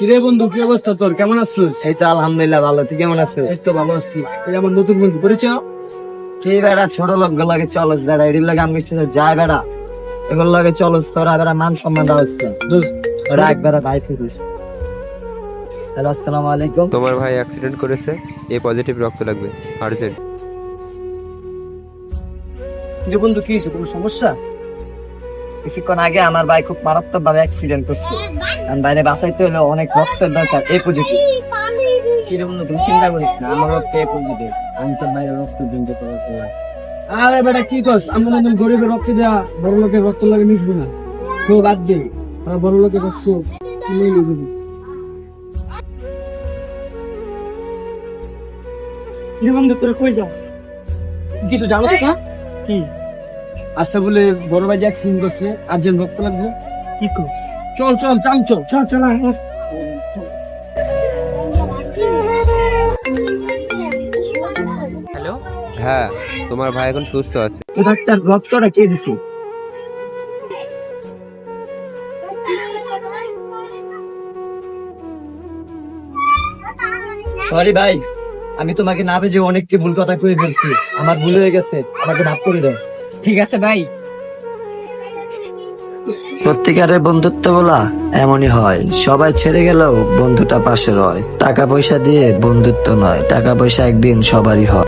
কিরে বন্ধু কি অবস্থা তোর? কেমন আছিস? এই তো আলহামদুলিল্লাহ ভালো তুই কেমন আছিস? এই তো ভালো আছি। এই আমার নতুন বন্ধু পরিচয়? কি বেড়া ছোট লোক লাগে চলস বেড়া এটির লাগে আমি কিছু যায় বেড়া। এগুলো লাগে চলস তোরা বেড়া মান সম্মান দোস্ত তোরা এক বেড়া ভাই ফিরিস হ্যালো আসসালামু আলাইকুম। তোমার ভাই অ্যাক্সিডেন্ট করেছে এ পজিটিভ রক্ত লাগবে আর্জেন্ট কিরে বন্ধু কি হয়েছে? কোনো সমস্যা? কিছুক্ষণ আগে আমার ভাই খুব মারাত্মক ভাবে অ্যাক্সিডেন্ট করছে। আমি বাইরে বাঁচাইতে হলে অনেক রক্তের দরকার এই পজিটিভ কিরে বন্ধু তুমি চিন্তা করিস না আমার রক্ত এই পজিটিভ আমি তোর বাইরে রক্ত দিন পারব আরে বেটা কি কস আমরা একদম গরিবের রক্ত দেয়া বড় লোকের রক্ত লাগে মিশবে না। তো বাদ দে আমরা বড় লোকের রক্ত নিয়ে দেবো কিরে তোরা কই যাস? কিছু জানোস না? কি? আচ্ছা বলে বড় ভাই অ্যাক্সিডেন্ট করছে। আর্জেন্ট রক্ত লাগবে। কি করছ? চল চল চাল। চল চল চল হ্যাঁ তোমার ভাই এখন সুস্থ আছে। তো ডাক্তার রক্তটা কে দিছে? সরি ভাই আমি তোমাকে না ভেজে অনেকটি ভুল কথা কয়ে ফেলছি। আমার ভুল হয়ে গেছে আমাকে মাফ করে দাও। ঠিক আছে, ভাই। সত্যিকারের বন্ধুত্ব বলা এমনই হয়। সবাই ছেড়ে গেলেও বন্ধুটা পাশে রয়। টাকা পয়সা দিয়ে বন্ধুত্ব নয়। টাকা পয়সা একদিন সবারই হয়।